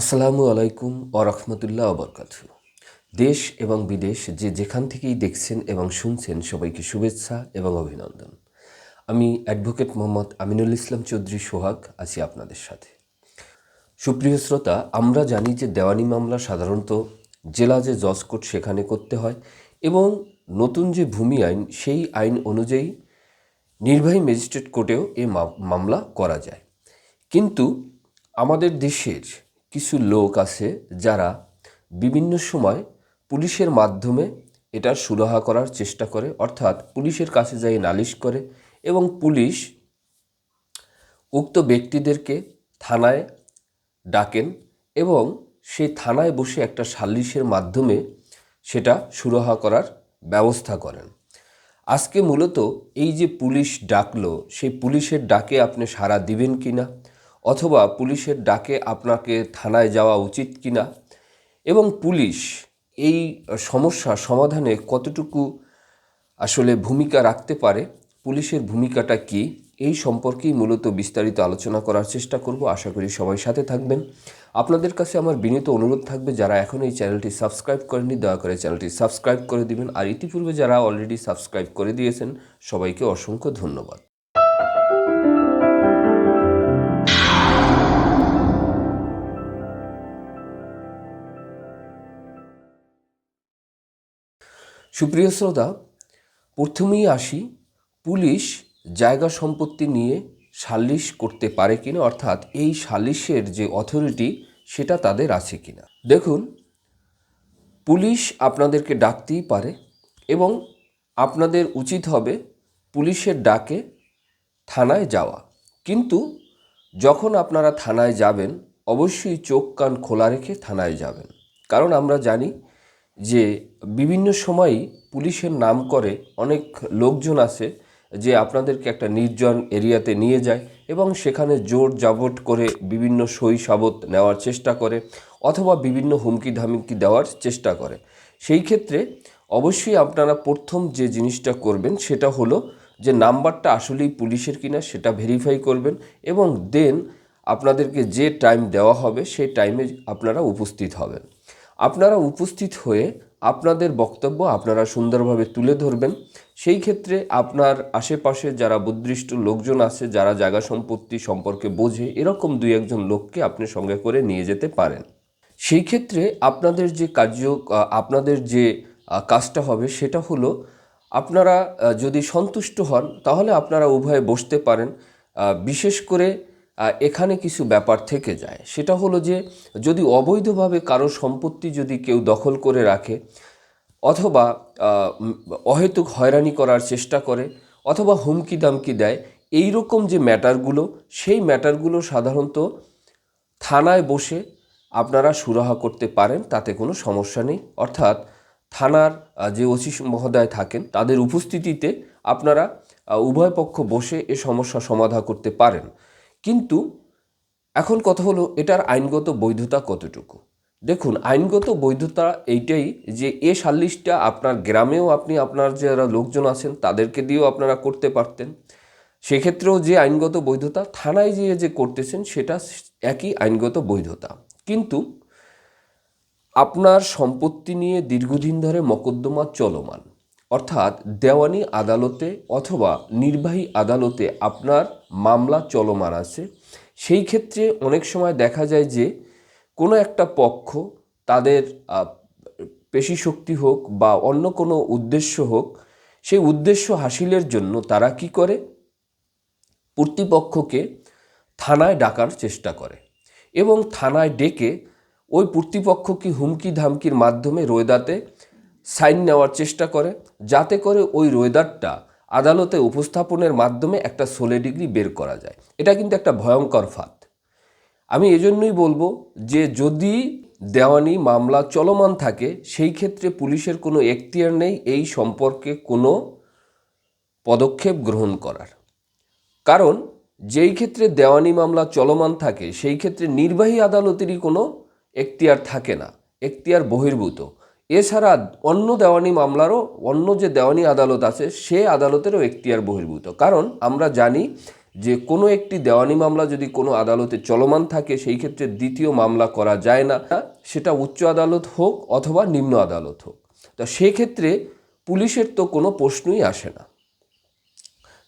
আসসালামু আলাইকুম ওরহমতুল্লাহ আবরকাত দেশ এবং বিদেশ যে যেখান থেকেই দেখছেন এবং শুনছেন সবাইকে শুভেচ্ছা এবং অভিনন্দন। আমি অ্যাডভোকেট মোহাম্মদ আমিনুল ইসলাম চৌধুরী সোহাগ আছি আপনাদের সাথে। সুপ্রিয় শ্রোতা, আমরা জানি যে দেওয়ানি মামলা সাধারণত জেলা যে জজ কোর্ট সেখানে করতে হয় এবং নতুন যে ভূমি আইন সেই আইন অনুযায়ী নির্বাহী ম্যাজিস্ট্রেট কোর্টেও এ মামলা করা যায়। কিন্তু আমাদের দেশের কিছু লোক আছে যারা বিভিন্ন সময় পুলিশের মাধ্যমে এটা সুরাহা করার চেষ্টা করে, অর্থাৎ পুলিশের কাছে যাই নালিশ করে এবং পুলিশ উক্ত ব্যক্তিদেরকে থানায় ডাকেন এবং সেই থানায় বসে একটা সালিশের মাধ্যমে সেটা সুরাহা করার ব্যবস্থা করেন। আজকে মূলত এই যে পুলিশ ডাকলো, সেই পুলিশের ডাকে আপনি সাড়া দিবেন কি না অথবা পুলিশের ডাকে আপনাকে থানায় যাওয়া উচিত কি না এবং পুলিশ এই সমস্যা সমাধানে কতটুকু আসলে ভূমিকা রাখতে পারে? পুলিশের ভূমিকাটা কি? এই সম্পর্কেই মূলত বিস্তারিত আলোচনা করার চেষ্টা করব। আশা করি সবাই সাথে থাকবেন। আপনাদের কাছে আমার বিনীত অনুরোধ থাকবে, যারা এখন এই চ্যানেলটি সাবস্ক্রাইব করেননি, দয়া করে চ্যানেলটি সাবস্ক্রাইব করে দিবেন। আর ইতিপূর্বে যারা অলরেডি সাবস্ক্রাইব করে দিয়েছেন, সবাইকে অসংখ্য ধন্যবাদ। সুপ্রিয় শ্রোতা, প্রথমেই আসি, পুলিশ জায়গা সম্পত্তি নিয়ে সালিশ করতে পারে কিনা, অর্থাৎ এই সালিশের যে অথরিটি সেটা তাদের আছে কিনা। দেখুন, পুলিশ আপনাদেরকে ডাকতেই পারে এবং আপনাদের উচিত হবে পুলিশের ডাকে থানায় যাওয়া। কিন্তু যখন আপনারা থানায় যাবেন, অবশ্যই চোখ কান খোলা রেখে থানায় যাবেন। কারণ আমরা জানি যে বিভিন্ন সময়ই পুলিশের নাম করে অনেক লোকজন আছে যে আপনাদেরকে একটা নির্জন এরিয়াতে নিয়ে যায় এবং সেখানে জোর জাবট করে বিভিন্ন সই সাবত নেওয়ার চেষ্টা করে অথবা বিভিন্ন হুমকি ধামকি দেওয়ার চেষ্টা করে। সেই ক্ষেত্রে অবশ্যই আপনারা প্রথম যে জিনিসটা করবেন সেটা হলো যে নাম্বারটা আসলেই পুলিশের কিনা সেটা ভেরিফাই করবেন এবং দেন আপনাদেরকে যে টাইম দেওয়া হবে সেই টাইমে আপনারা উপস্থিত হবেন। আপনারা উপস্থিত হয়ে আপনাদের বক্তব্য আপনারা সুন্দরভাবে তুলে ধরবেন। সেই ক্ষেত্রে আপনার আশেপাশে যারা বুদ্ধিষ্ট লোকজন আছে, যারা জায়গা সম্পত্তি সম্পর্কে বোঝে, এরকম দুই একজন লোককে আপনি সঙ্গে করে নিয়ে যেতে পারেন। সেই ক্ষেত্রে আপনাদের যে কার্য, আপনাদের যে কাজটা হবে সেটা হলো, আপনারা যদি সন্তুষ্ট হন, তাহলে আপনারা উভয়ে বসতে পারেন। বিশেষ করে এখানে কিছু ব্যাপার থেকে যায়। সেটা হলো যে, যদি অবৈধভাবে কারও সম্পত্তি যদি কেউ দখল করে রাখে, অথবা অহেতুক হয়রানি করার চেষ্টা করে, অথবা হুমকি দামকি দেয় এই রকম যে ম্যাটারগুলো, সেই ম্যাটারগুলো সাধারণত থানায় বসে আপনারা সুরাহা করতে পারেন, তাতে কোনো সমস্যা নেই। অর্থাৎ থানার যে ওসি মহোদয় থাকেন, তাদের উপস্থিতিতে আপনারা উভয় পক্ষ বসে এ সমস্যা সমাধা করতে পারেন। কিন্তু এখন কথা হলো এটার আইনগত বৈধতা কতটুকু? দেখুন, আইনগত বৈধতা এইটাই যে এ সাল্লিশটা আপনার গ্রামেও আপনি আপনার যারা লোকজন আছেন তাদেরকে দিয়েও আপনারা করতে পারতেন। সেক্ষেত্রেও যে আইনগত বৈধতা থানায় যেয়ে যে করতেছেন সেটা একই আইনগত বৈধতা। কিন্তু আপনার সম্পত্তি নিয়ে দীর্ঘদিন ধরে মকদ্দমা চলমান। অর্থাৎ দেওয়ানি আদালতে অথবা নির্বাহী আদালতে আপনার মামলা চলমান আছে। সেই ক্ষেত্রে অনেক সময় দেখা যায় যে কোনো একটা পক্ষ তাদের আহ, পেশি শক্তি হোক বা অন্য কোনো উদ্দেশ্য হোক সেই উদ্দেশ্য হাসিলের জন্য তারা কি করে? কর্তৃপক্ষকে থানায় ডাকার চেষ্টা করে এবং থানায় ডেকে ওই কর্তৃপক্ষকে হুমকি ধামকির মাধ্যমে রোয়দাতে সাইন নেওয়ার চেষ্টা করে, যাতে করে ওই রোয়দারটা আদালতে উপস্থাপনের মাধ্যমে একটা ষোলো ডিগ্রি বের করা যায়। এটা কিন্তু একটা ভয়ঙ্কর ফাঁদ। আমি এজন্যই বলব যে, যদি দেওয়ানি মামলা চলমান থাকে, সেই ক্ষেত্রে পুলিশের কোনো এখতিয়ার নেই এই সম্পর্কে কোনো পদক্ষেপ গ্রহণ করার। কারণ, যেই ক্ষেত্রে দেওয়ানি মামলা চলমান থাকে, সেই ক্ষেত্রে নির্বাহী আদালতেরই কোনো এখতিয়ার থাকে না। এখতিয়ার বহির্ভূত। এছাড়া অন্য দেওয়ানি মামলারও অন্য যে দেওয়ানি আদালত আছে, সে আদালতেরও এখতিয়ার বহির্ভূত। কারণ আমরা জানি যে কোনো একটি দেওয়ানি মামলা যদি কোনো আদালতে চলমান থাকে, সেই ক্ষেত্রে দ্বিতীয় মামলা করা যায় না। সেটা উচ্চ আদালত হোক অথবা নিম্ন আদালত হোক। তো সেক্ষেত্রে পুলিশের তো কোনো প্রশ্নই আসে না।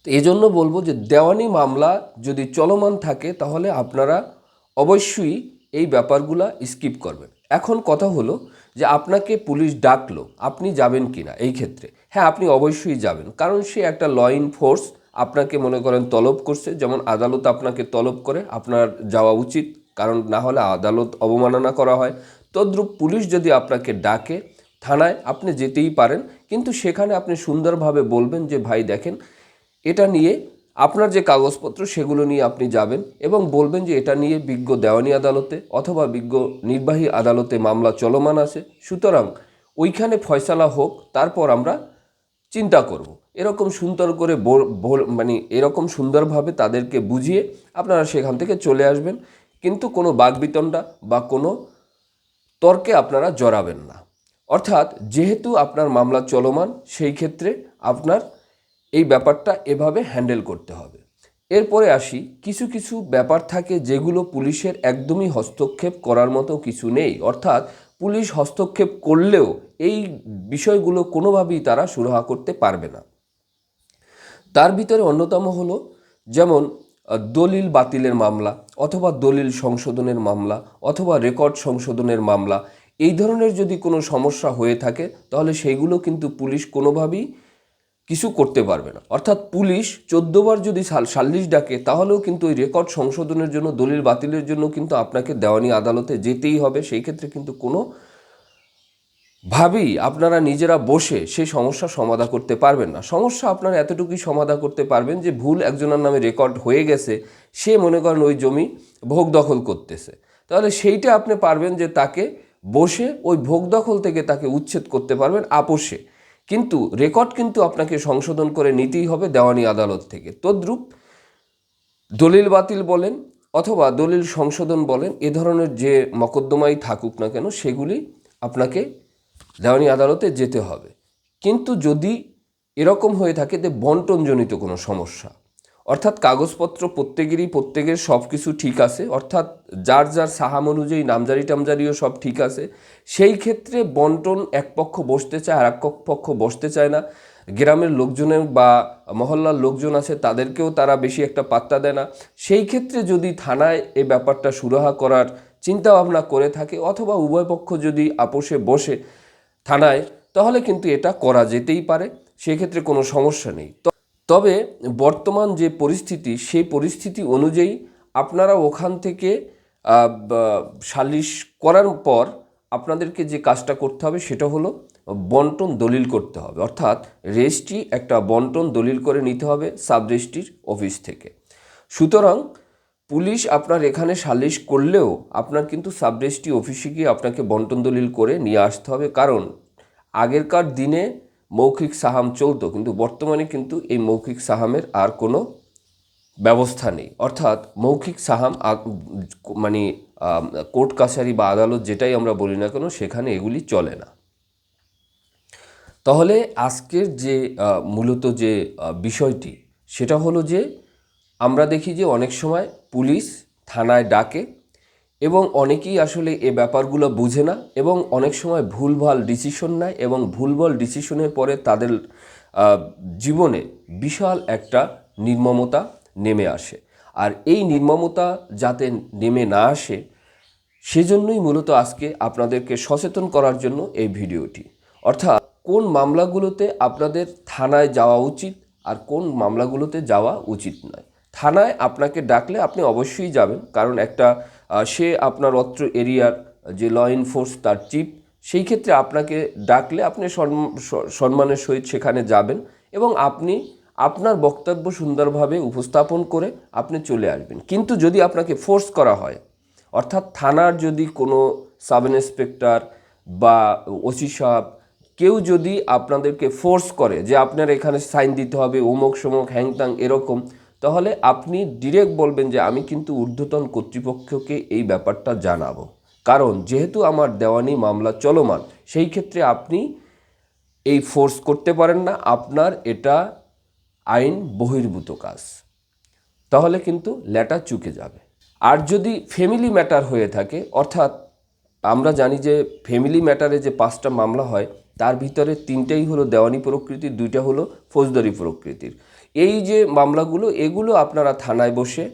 তো এজন্য বলব যে দেওয়ানি মামলা যদি চলমান থাকে, তাহলে আপনারা অবশ্যই এই ব্যাপারগুলা স্কিপ করবেন। এখন কথা হলো যে আপনাকে পুলিশ ডাকলো, আপনি যাবেন কিনা এই ক্ষেত্রে? হ্যাঁ আপনি অবশ্যই যাবেন। কারণ সে একটা ল ফোর্স আপনাকে মনে করেন তলব করছে। যেমন আদালত আপনাকে তলব করে, আপনার যাওয়া উচিত। কারণ না হলে আদালত অবমাননা করা হয়। তদ্রূপ পুলিশ যদি আপনাকে ডাকে, থানায় আপনি যেতেই পারেন। কিন্তু সেখানে আপনি সুন্দরভাবে বলবেন যে, ভাই, দেখেন, এটা নিয়ে আপনার যে কাগজপত্র, সেগুলো নিয়ে আপনি যাবেন এবং বলবেন যে এটা নিয়ে বিজ্ঞ দেওয়ানি আদালতে অথবা বিজ্ঞ নির্বাহী আদালতে মামলা চলমান আছে। সুতরাং ওইখানে ফয়সালা হোক, তারপর আমরা চিন্তা করব। এরকম সুন্দর করে মানে এরকম সুন্দরভাবে তাদেরকে বুঝিয়ে আপনারা সেখান থেকে চলে আসবেন। কিন্তু কোনো বাগবিতণ্ডা বা কোনো তর্কে আপনারা জড়াবেন না। অর্থাৎ যেহেতু আপনার মামলা চলমান, সেই ক্ষেত্রে আপনার এই ব্যাপারটা এভাবে হ্যান্ডেল করতে হবে। এরপরে আসি, কিছু কিছু ব্যাপার থাকে যেগুলো পুলিশের একদমই হস্তক্ষেপ করার মতো কিছু নেই। অর্থাৎ পুলিশ হস্তক্ষেপ করলেও এই বিষয়গুলো কোনোভাবেই তারা সুরাহা করতে পারবে না। তার ভিতরে অন্যতম হলো যেমন দলিল বাতিলের মামলা অথবা দলিল সংশোধনের মামলা অথবা রেকর্ড সংশোধনের মামলা। এই ধরনের যদি কোনো সমস্যা হয়ে থাকে, তাহলে সেইগুলো কিন্তু পুলিশ কোনোভাবেই কিছু করতে পারবে না। অর্থাৎ পুলিশ চোদ্দবার যদি সাল- সাল্লিশ ডাকে, তাহলেও কিন্তু ওই রেকর্ড সংশোধনের জন্য, দলিল বাতিলের জন্য কিন্তু আপনাকে দেওয়ানি আদালতে যেতেই হবে। সেই ক্ষেত্রে কিন্তু কোনো ভাবেই আপনারা নিজেরা বসে সেই সমস্যা সমাধা করতে পারবেন না। সমস্যা আপনারা এতটুকুই সমাধা করতে পারবেন যে ভুল একজনের নামে রেকর্ড হয়ে গেছে, সে মনে করেন ওই জমি ভোগ দখল করতেছে। তাহলে সেইটা আপনি পারবেন যে তাকে বসে ওই ভোগ দখল থেকে তাকে উচ্ছেদ করতে পারবেন, আপোষে। কিন্তু রেকর্ড কিন্তু আপনাকে সংশোধন করে নিতেই হবে দেওয়ানি আদালত থেকে। তদ্রূপ দলিল বাতিল বলেন অথবা দলিল সংশোধন বলেন, এ ধরনের যে মকদ্দমাই থাকুক না কেন, সেগুলি আপনাকে দেওয়ানি আদালতে যেতে হবে। কিন্তু যদি এরকম হয়ে থাকে যে বন্টনজনিত কোনো সমস্যা অর্থাৎ কাগজপত্র প্রত্যেকেরই প্রত্যেকের সব কিছু ঠিক আছে, অর্থাৎ যার যার সাহাম অনুযায়ী নামজারি টামজারিও সব ঠিক আছে, সেই ক্ষেত্রে বন্টন এক পক্ষ বসতে চায় আর এক পক্ষ বসতে চায় না। গ্রামের লোকজনের বা মহল্লার লোকজন আছে, তাদেরকেও তারা বেশি একটা পাত্তা দেয় না। সেই ক্ষেত্রে যদি থানায় এ ব্যাপারটা সুরাহা করার চিন্তা ভাবনা করে থাকে অথবা উভয় পক্ষ যদি আপোষে বসে থানায়, তাহলে কিন্তু এটা করা যেতেই পারে। সেক্ষেত্রে কোনো সমস্যা নেই। তবে বর্তমান যে পরিস্থিতি, সেই পরিস্থিতি অনুযায়ী আপনারা ওখান থেকে সালিশ করার পর আপনাদেরকে যে কাজটা করতে হবে সেটা হলো বন্টন দলিল করতে হবে। অর্থাৎ রেজিস্ট্রি একটা বন্টন দলিল করে নিতে হবে সাব রেজিস্ট্রির অফিস থেকে। সুতরাং পুলিশ আপনার এখানে সালিশ করলেও আপনার কিন্তু সাব রেজিস্ট্রি অফিসে গিয়ে আপনাকে বন্টন দলিল করে নিয়ে আসতে হবে। কারণ আগেরকার দিনে মৌখিক সাহাম চলতো, কিন্তু বর্তমানে কিন্তু এই মৌখিক সাহামের আর কোনো ব্যবস্থা নেই। অর্থাৎ মৌখিক সাহাম মানে কোর্ট কাছারি বা আদালত যেটাই আমরা বলি না কেন, সেখানে এগুলি চলে না। তাহলে আজকের যে মূলত যে বিষয়টি, সেটা হলো যে, আমরা দেখি যে অনেক সময় পুলিশ থানায় ডাকে এবং অনেকেই আসলে এ ব্যাপারগুলো বুঝে না এবং অনেক সময় ভুলভাল ডিসিশন নেয় এবং ভুলভাল ডিসিশনের পরে তাদের জীবনে বিশাল একটা নির্মমতা নেমে আসে। আর এই নির্মমতা যাতে নেমে না আসে, সেজন্যই মূলত আজকে আপনাদেরকে সচেতন করার জন্য এই ভিডিওটি। অর্থাৎ কোন মামলাগুলোতে আপনাদের থানায় যাওয়া উচিত আর কোন মামলাগুলোতে যাওয়া উচিত নয়। থানায় আপনাকে ডাকলে আপনি অবশ্যই যাবেন, কারণ একটা সে আপনার অত্র এরিয়ার যে ল এনফোর্স তার চিফ সেই ক্ষেত্রে আপনাকে ডাকলে আপনি সম্মানের সহিত সেখানে যাবেন এবং আপনি আপনার বক্তব্য সুন্দরভাবে উপস্থাপন করে আপনি চলে আসবেন। কিন্তু যদি আপনাকে ফোর্স করা হয়, অর্থাৎ থানার যদি কোনো সাব ইন্সপেক্টর বা ওসি সাহেব কেউ যদি আপনাদেরকে ফোর্স করে যে আপনার এখানে সাইন দিতে হবে অমুক সমক হ্যাংতাং এরকম তাহলে আপনি ডিরেক্ট বলবেন যে আমি কিন্তু ঊর্ধ্বতন কর্তৃপক্ষকে এই ব্যাপারটা জানাব। কারণ যেহেতু আমার দেওয়ানি মামলা চলমান, সেই ক্ষেত্রে আপনি এই ফোর্স করতে পারেন না, আপনার এটা আইন বহির্ভূত কাজ। তাহলে কিন্তু ল্যাটার চুকে যাবে। আর যদি ফ্যামিলি ম্যাটার হয়ে থাকে, অর্থাৎ আমরা জানি যে ফ্যামিলি ম্যাটারে যে পাঁচটা মামলা হয়, তার ভিতরে তিনটেই হলো দেওয়ানি প্রকৃতির, দুইটা হলো ফৌজদারি প্রকৃতির। এই যে মামলাগুলো, এগুলো আপনারা থানায় বসে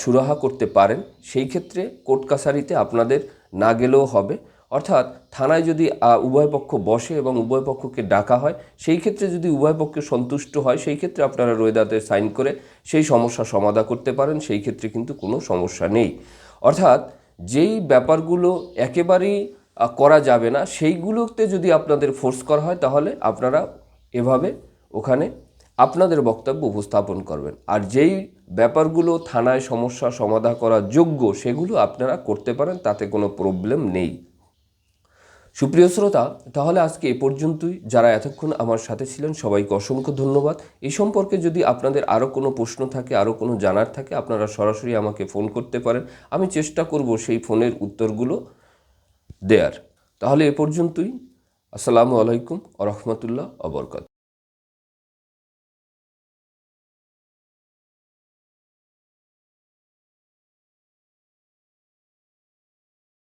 সুরাহা করতে পারেন। সেই ক্ষেত্রে কোর্ট কাছারিতে আপনাদের না গেলেও হবে। অর্থাৎ থানায় যদি উভয় পক্ষ বসে এবং উভয় পক্ষকে ডাকা হয়, সেই ক্ষেত্রে যদি উভয় পক্ষে সন্তুষ্ট হয়, সেই ক্ষেত্রে আপনারা রোয়েদাতে সাইন করে সেই সমস্যা সমাধা করতে পারেন। সেই ক্ষেত্রে কিন্তু কোনো সমস্যা নেই। অর্থাৎ যেই ব্যাপারগুলো একেবারেই করা যাবে না, সেইগুলোতে যদি আপনাদের ফোর্স করা হয়, তাহলে আপনারা এভাবে ওখানে আপনাদের বক্তব্য উপস্থাপন করবেন। আর যেই ব্যাপারগুলো থানায় সমস্যা সমাধা করা যোগ্য, সেগুলো আপনারা করতে পারেন, তাতে কোনো প্রবলেম নেই। সুপ্রিয় শ্রোতা, তাহলে আজকে এ পর্যন্তই। যারা এতক্ষণ আমার সাথে ছিলেন, সবাইকে অসংখ্য ধন্যবাদ। এই সম্পর্কে যদি আপনাদের আরও কোনো প্রশ্ন থাকে, আরও কোনো জানার থাকে, আপনারা সরাসরি আমাকে ফোন করতে পারেন। আমি চেষ্টা করব সেই ফোনের উত্তরগুলো দেয়ার। তাহলে এ পর্যন্তই। আসসালামু আলাইকুম আ রহমতুল্লাহ অবরকাত